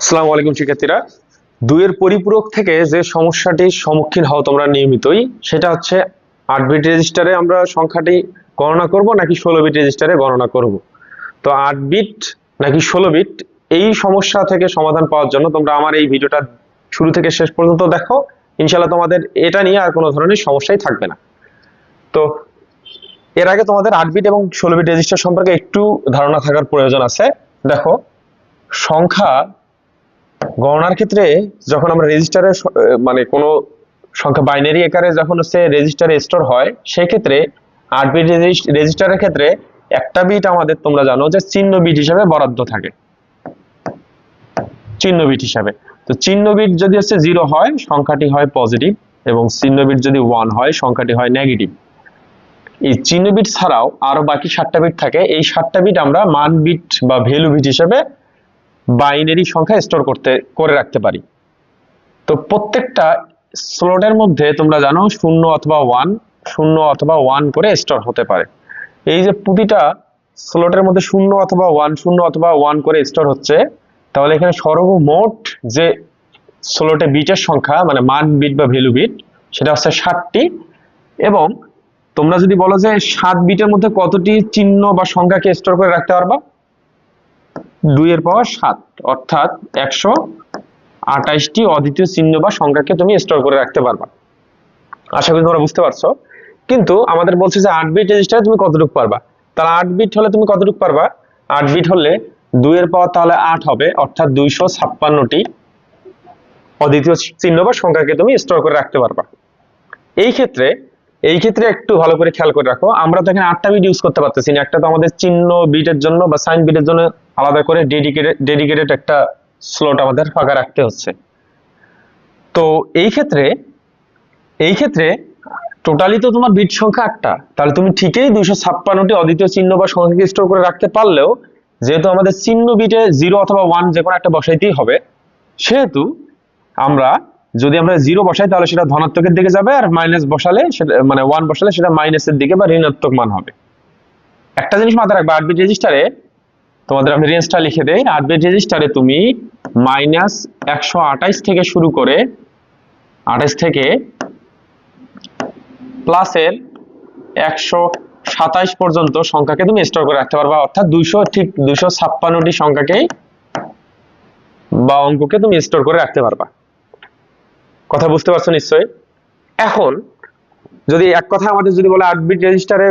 আসসালামু আলাইকুম শিক্ষার্থীরা। দুইয়ের পরিপূরক থেকে যে সমস্যাটির সম্মুখীন হও তোমরা নিয়মিতই, সেটা হচ্ছে আট বিট রেজিস্টারে আমরা সংখ্যাটি গণনা করব নাকি ষোলো বিট রেজিস্টারে গণনা করব। তো আট বিট নাকি ষোলো বিট, এই সমস্যা থেকে সমাধান পাওয়ার জন্য তোমরা আমার এই ভিডিওটা শুরু থেকে শেষ পর্যন্ত দেখো। ইনশাল্লাহ তোমাদের এটা নিয়ে আর কোনো ধরনের সমস্যাই থাকবে না। তো এর আগে তোমাদের আট বিট এবং ষোলো বিট রেজিস্টার সম্পর্কে একটু ধারণা থাকার প্রয়োজন আছে। দেখো, সংখ্যা গণনার ক্ষেত্রে যখন আমরা রেজিস্টারে মানে কোনো সংখ্যা বাইনারি আকারে যখন হচ্ছে রেজিস্টারে স্টোর হয় সেই ক্ষেত্রে আট বিট রেজিস্টারের ক্ষেত্রে একটা বিট আমাদের তোমরা জানো যে চিহ্ন বিট হিসাবে বরাদ্দ থাকে। চিহ্ন বিট হিসাবে। তো চিহ্ন বিট যদি হচ্ছে জিরো হয়, সংখ্যাটি হয় পজিটিভ এবং চিহ্ন বিট যদি ওয়ান হয়, সংখ্যাটি হয় নেগেটিভ এই চিহ্ন বিট ছাড়াও আরও বাকি সাতটা বিট থাকে। এই সাতটা বিট আমরা মান বিট বা ভ্যালু বিট হিসেবে বাইনারি সংখ্যা স্টোর করতে, করে রাখতে পারি। তো প্রত্যেকটা স্লটের মধ্যে তোমরা জানো শূন্য অথবা ওয়ান শূন্য অথবা ওয়ান করে স্টোর হতে পারে। এই যে প্রতিটা স্লটের মধ্যে শূন্য অথবা ওয়ান শূন্য অথবা ওয়ান করে স্টোর হচ্ছে, তাহলে এখানে সর্বমোট যে স্লটে বিটের সংখ্যা মানে মান বিট বা ভ্যালু বিট সেটা হচ্ছে ষাটটি। এবং তোমরা যদি বলো যে সাত বিটের মধ্যে কতটি চিহ্ন বা সংখ্যাকে স্টোর করে রাখতে পারবা? দুইয়ের পাওয়ার সাত, অর্থাৎ একশো আঠাইশটি অদ্বিতীয় চিহ্ন বা সংখ্যাকে তুমি স্টোর করে রাখতে পারবা। আশা করি তোমরা বুঝতে পারছ। কিন্তু আমাদের বলছে যে আট বিট রেজিস্টারে তুমি কতটুকু পারবা? তাহলে আট বিট হলে তুমি কতটুকু পারবা? আট বিট হলে দুইয়ের পাওয়ার তাহলে আট হবে, অর্থাৎ দুইশো ছাপ্পান্নটি অদ্বিতীয় চিহ্ন বা সংখ্যাকে তুমি স্টোর করে রাখতে পারবা। এই ক্ষেত্রে এই ক্ষেত্রে একটু ভালো করে খেয়াল করে রাখো। আমরা তো এখানে আটটা বিট ইউজ করতে পারতেছি না। একটা তো আমাদের চিহ্ন বিটের জন্য বা সাইন বিটের জন্য আলাদা করে ডেডিকেটেড ডেডিকেটেড একটা স্লট আমাদের ফাঁকা রাখতে হচ্ছে। তো এই ক্ষেত্রে এই ক্ষেত্রে টোটালি তো তোমার বিট সংখ্যা আটটা, তাহলে তুমি ঠিকই দুইশো ছাপ্পান্নটি অদ্বিতীয় চিহ্ন বা সংখ্যাকে স্টোর করে রাখতে পারলেও যেহেতু আমাদের চিহ্ন বিটে জিরো অথবা ওয়ান যে কোনো একটা বসাইতেই হবে, সেহেতু আমরা যদি আমরা জিরো বসাই তাহলে সেটা ধনাত্মকের দিকে যাবে আর মাইনাস বসালে সেটা মানে ওয়ান বসালে সেটা মাইনাসের দিকে বা ঋণাত্মক মান হবে। একটা জিনিস মাথায় রাখবে আট বিট রেজিস্টারে তোমাদের আমি রেঞ্জটা লিখে দেই। আট রেজিস্টারে তুমি মাইনাস একশো থেকে শুরু করে আঠাইশ থেকে প্লাসের একশো সাতাইশ পর্যন্ত সংখ্যাকে তুমি স্টোর করে রাখতে পারবা। অর্থাৎ দুইশো ঠিক দুইশো ছাপ্পান্নটি সংখ্যাকেই বা অঙ্ককে তুমি স্টোর করে রাখতে পারবা। কথা বুঝতে পারছ নিশ্চয়ই? এখন যদি এক কথা আমাদের যদি বলে আট বিট রেজিস্টারে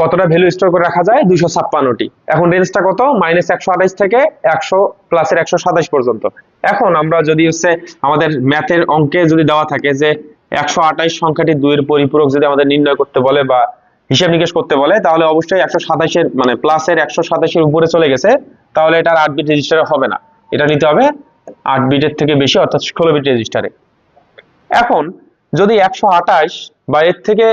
কতটা ভ্যালু স্টোর করে রাখা যায়? দুইশো ছাপ্পান্নটি। এখন রেঞ্জটা কত? মাইনাস একশো আঠাইশ থেকে একশো প্লাসের একশো সাতাশ পর্যন্ত। এখন আমরা যদি হচ্ছে আমাদের ম্যাথের অঙ্কে যদি দেওয়া থাকে যে একশো আঠাইশ সংখ্যাটি দুইয়ের পরিপূরক যদি আমাদের নির্ণয় করতে বলে বা হিসাব নিকেশ করতে বলে, তাহলে অবশ্যই একশো সাতাশের মানে প্লাসের একশো সাতাশের উপরে চলে গেছে, তাহলে এটা আট বিট রেজিস্টারে হবে না। এটা নিতে হবে আট বিটের থেকে বেশি, অর্থাৎ ষোলো বিট রেজিস্টারে এখন যদি একশো আঠাশ বা এর থেকে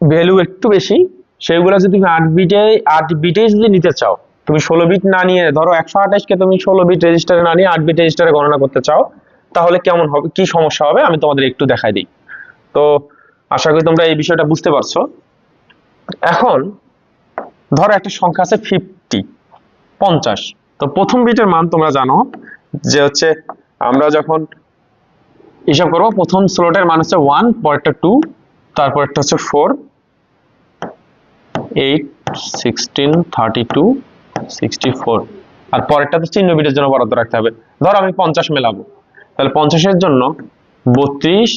ভ্যালু একটু বেশি সেইগুলো যদি তুমি আট বিটে আট বিটে যদি নিতে চাও, তুমি ষোলো বিট না নিয়ে, ধরো একশো আঠাশকে তুমি ষোলো বিট রেজিস্টারে না নিয়ে আট বিট রেজিস্টারে গণনা করতে চাও, তাহলে কেমন হবে, কি সমস্যা হবে আমি তোমাদের একটু দেখাই দিই। তো আশা করি তোমরা এই বিষয়টা বুঝতে পারছ। এখন ধরো একটা সংখ্যা আছে ফিফটি পঞ্চাশ। তো প্রথম বিটের মান তোমরা জানো যে হচ্ছে আমরা যখন হিসাব করব, প্রথম স্লোটের মান হচ্ছে ওয়ান পরেরটা টু তারপর একটা হচ্ছে four eight sixteen thirty two sixty four আর পরেরটা তো চিহ্ন বিটের জন্য বরাদ্দ রাখতে হবে। ধর আমি পঞ্চাশ মেলাবো। তাহলে পঞ্চাশের জন্য বত্রিশ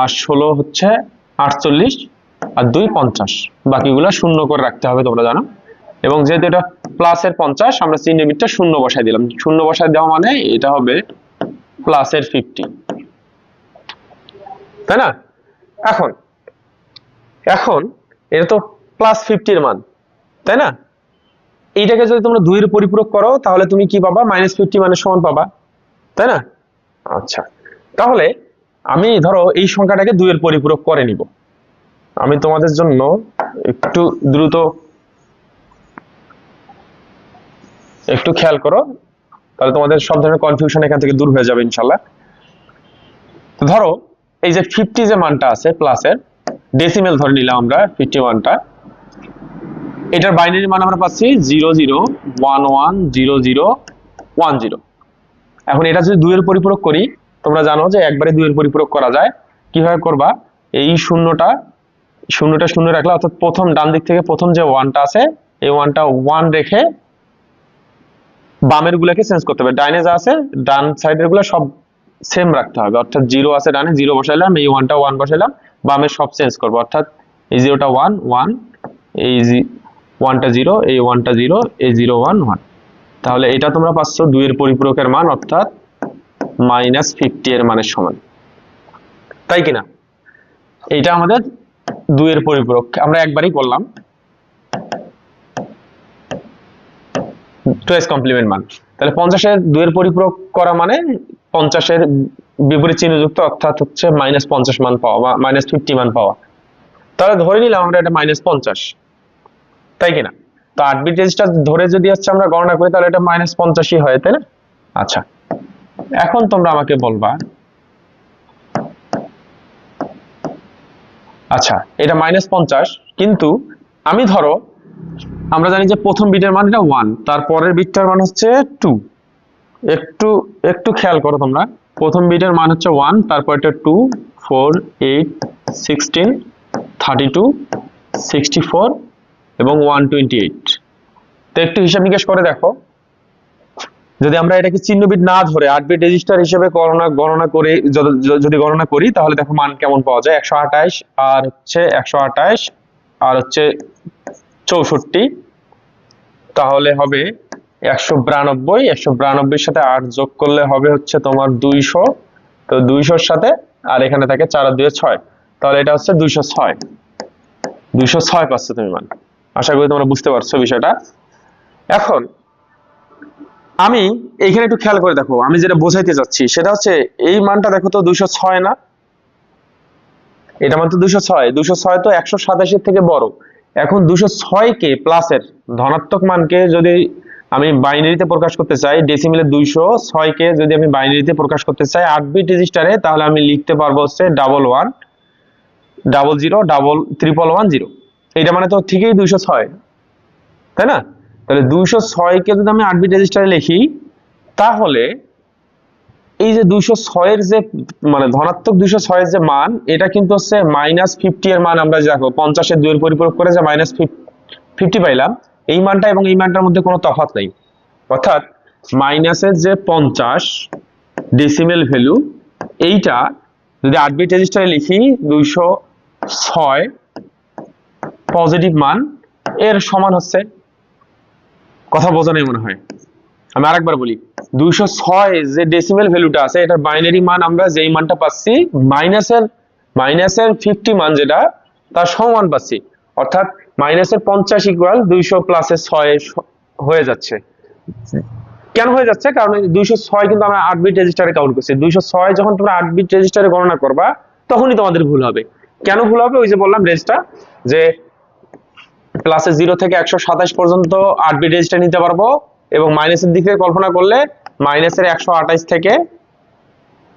আর ষোলো হচ্ছে আটচল্লিশ আর দুই পঞ্চাশ। বাকিগুলো শূন্য করে রাখতে হবে তোমরা জানো। এবং যেহেতু এটা প্লাসের পঞ্চাশ, আমরা চিহ্ন বিটটা শূন্য বসাই দিলাম। শূন্য বসাই দেওয়া মানে এটা হবে প্লাসের ফিফটি তাই না? এখন এখন এটা তো প্লাস ফিফটির মান, তাই না? এইটাকে যদি তোমরা দুইয়ের পরিপূরক করো, তাহলে তুমি কি পাবা? মাইনাস ফিফটি মানের সমান পাবা, তাই না? আচ্ছা তাহলে আমি ধরো এই সংখ্যাটাকে দুইয়ের পরিপূরক করে নিব। আমি তোমাদের জন্য একটু দ্রুত, একটু খেয়াল করো, তাহলে তোমাদের সব ধরনের কনফিউশন এখান থেকে দূর হয়ে যাবে ইনশাল্লাহ। ধরো, এই যে ফিফটি যে মানটা আছে প্লাসের ডেসিমেল ধরে নিলাম আমরা ফিফটি ওয়ানটা এটার বাইনারি মান আমরা পাচ্ছি zero zero one one zero zero one zero এখন এটা যদি দুইয়ের পরিপূরক করি, তোমরা জানো যে একবারে দুইয়ের পরিপূরক করা যায়। কীভাবে করবা? এই শূন্যটা শূন্যটা শূন্য রাখলে, অর্থাৎ প্রথম ডান দিক থেকে প্রথম যে ওয়ানটা আছে, এই ওয়ানটা ওয়ান রেখে বামের গুলাকে চেঞ্জ করতে হবে। ডাইনে যা আছে, ডান সাইডেরগুলা সব সেম রাখতে হবে। অর্থাৎ জিরো আছে ডানে জিরো বসাইলাম, এই ওয়ানটা ওয়ান বসাইলাম বামের সব চেঞ্জ করব। অর্থাৎ এই জিরোটা ওয়ান ওয়ান এই ওয়ানটা জিরো এই ওয়ানটা জিরো এই জিরো ওয়ান ওয়ান তাহলে এটা তোমরা পাচ্ছ দুইয়ের পরিপূরকের মান, অর্থাৎ মাইনাস ফিফটি এর মানের সমান। তাই কিনা? এটা আমাদের দুইয়ের পরিপূরক। আমরা একবারই করলাম। টুয়েস কমপ্লিমেন্ট মান। তাহলে পঞ্চাশের দুইয়ের পরিপূরক করা মানে পঞ্চাশের বিপরীত চিহ্নযুক্ত, অর্থাৎ হচ্ছে মাইনাস পঞ্চাশ মান পাওয়া বা মাইনাস ফিফটি মান পাওয়া। তাহলে ধরে নিলাম আমরা এটা মাইনাস পঞ্চাশ। তাই কিনা? তো আট রেজিস্টার ধরে যদি হচ্ছে আমরা গণনা করি, তাহলে এটা মাইনাস পঞ্চাশই হয়, তাই না? আচ্ছা। এখন তোমরা আমাকে বলবা আচ্ছা এটা মাইনাস পঞ্চাশ, কিন্তু আমি ধরো, আমরা জানি যে প্রথম বিটের মান এটা ওয়ান তারপরের বিটটার মান হচ্ছে টু একটু একটু খেয়াল করো তোমরা, প্রথম বিটের মান হচ্ছে ওয়ান তারপর এটা two four eight sixteen thirty two sixty four এবং ওয়ান টোয়েন্টি এইট তো একটু হিসাব নিকাশ করে দেখো। যদি আমরা এটাকে চিহ্ন বিট না ধরে আট বিট রেজিস্টার হিসেবে গণনা গণনা করে, যদি- গণনা করি, তাহলে দেখো মান কেমন পাওয়া যায়? একশো আঠাশ, আর হচ্ছে একশো আঠাশ, আর হচ্ছে চৌষট্টি। তাহলে হবে একশো বিরানব্বই। একশো বিরানব্বইয়ের সাথে আট যোগ করলে হবে হচ্ছে তোমার দুইশো। তো দুইশোর সাথে, আর এখানে থাকে চার দুয়ে ছয়। তাহলে এটা হচ্ছে দুইশো ছয়। দুইশো ছয় পাচ্ছ তুমি মান। আশা করি তোমরা বুঝতে পারছ বিষয়টা। এখন, আমি এইখানে একটু খেয়াল করে দেখো, আমি যেটা বোঝাইতে যাচ্ছি, সেটা হচ্ছে এই মানটা দেখো তো দুইশো ছয় না? এটা মান তো দুইশো ছয় দুইশো ছয় তো একশো সাতাশির থেকে বড়। এখন দুশো ছয়কে প্লাসের ধনাত্মক মানকে যদি আমি বাইনারিতে প্রকাশ করতে চাই ডেসিমিলে দুইশো ছয়কে যদি আমি বাইনারিতে প্রকাশ করতে চাই আট বিট রেজিস্টারে, তাহলে আমি লিখতে পারব হচ্ছে double one double zero double triple one zero এইটা মানে তো ঠিকই দুইশো ছয়। তাই না? তাহলে দুইশো ছয়কে যদি আমি আট বিট রেজিস্টারে লিখি, তাহলে এই যে দুইশো ছয়ের যে মানে ধনাত্মক দুইশো ছয়ের যে মান, এটা কিন্তু হচ্ছে মাইনাস ফিফটি এর মান আমরা দেখো পঞ্চাশের দুইয়ের পরিপূরক করে যে মাইনাস ফিফটি পাইলাম, এই মানটা এবং এই মানটার মধ্যে কোনো তফাৎ নেই। অর্থাৎ মাইনাসের যে পঞ্চাশ ডেসিমেল ভ্যালু এইটা যদি আট বিট রেজিস্টারে লিখি, দুইশো ছয় পজিটিভ মান, এর সমান হচ্ছে কথা বোঝা নেই মনে হয়। আমি আরেকবার বলি, দুইশো ছয় যে ডেসিমেল ভ্যালুটা আছে, এটার বাইনারি মান আমরা যেই মানটা পাচ্ছি মাইনাসের মাইনাসের ফিফটি মান যেটা, তার সমান পাচ্ছি। অর্থাৎ মাইনাসের পঞ্চাশ ইকুয়াল দুইশো প্লাসের ছয় হয়ে যাচ্ছে। কেন হয়ে যাচ্ছে? কারণ দুইশো ছয় কিন্তু আমরা আট বিট রেজিস্টারে কাউন্ট করছি। দুইশো ছয় যখন তোমরা আট বিট রেজিস্টারে গণনা করবা, তখনই তোমাদের ভুল হবে। কেন ভুল হবে? ওই যে বললাম রেজিস্টার যে প্লাসে জিরো থেকে একশো সাতাশ পর্যন্ত আট বিট রেজিস্টার নিতে পারব এবং মাইনাসের দিকে কল্পনা করলে মাইনাসের একশো আঠাশ থেকে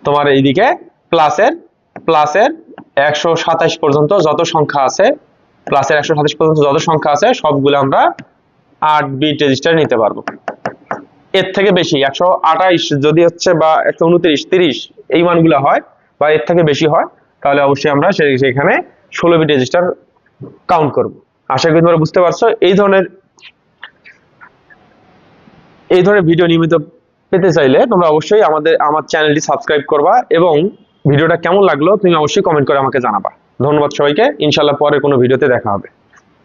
তোমার এইদিকে প্লাসের প্লাসের একশো সাতাশ পর্যন্ত যত সংখ্যা আছে প্লাসের একশো সাতাশ পর্যন্ত যত সংখ্যা আছে, সবগুলো আমরা আট বিট রেজিস্টার নিতে পারব। এর থেকে বেশি, একশো আঠাইশ যদি হচ্ছে বা একশো উনত্রিশ, তিরিশ, এই মানগুলো হয় বা এর থেকে বেশি হয়, তাহলে অবশ্যই আমরা সেখানে ষোলো বিট রেজিস্টার কাউন্ট করব। আশা করি তোমরা বুঝতে পারছ, এই ধরনের এই ধরনের ভিডিও নিয়মিত পেতে চাইলে তোমরা অবশ্যই আমাদের, আমার চ্যানেলটি সাবস্ক্রাইব করবা এবং ভিডিওটা কেমন লাগল তুমি অবশ্যই কমেন্ট করে আমাকে জানাবা। ধন্যবাদ সবাইকে ইনশাল্লাহ পরে কোনো ভিডিওতে দেখা হবে।